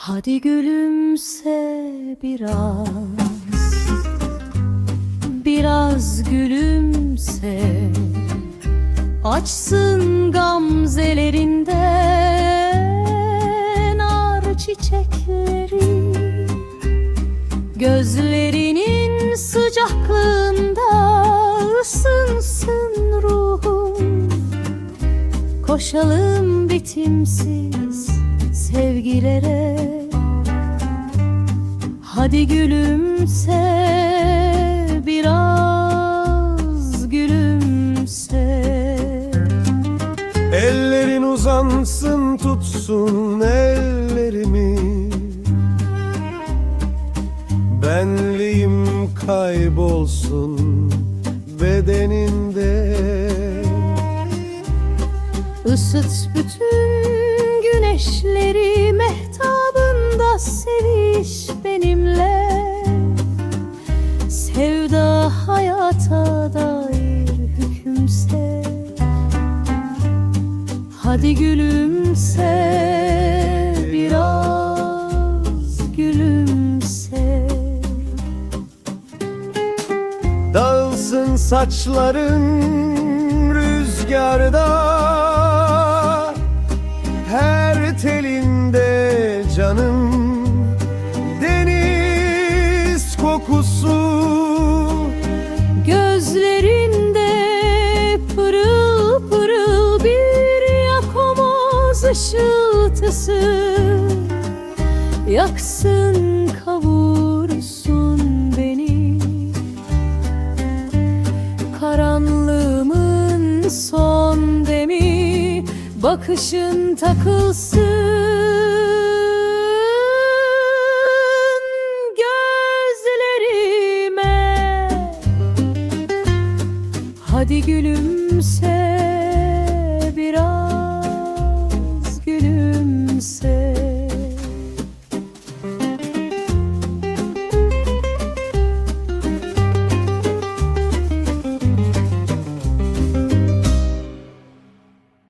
Hadi gülümse biraz. Biraz gülümse. Açsın gamzelerinde nar çiçekleri. Gözlerinin sıcaklığında ısınsın ruhum. Koşalım bitimsiz sevgilere Hadi gülümse biraz gülümse. Ellerin uzansın tutsun ellerimi. Benliğim kaybolsun bedeninde Isıt bütün güneşleri hayata dair hükümse. Hadi gülümse biraz gülümse. Dağılsın saçların rüzgarda. Her telinde canım ışıltısı Yaksın kavursun beni. Karanlığımın son demi Bakışın takılsın gözlerime. Hadi gülümse biraz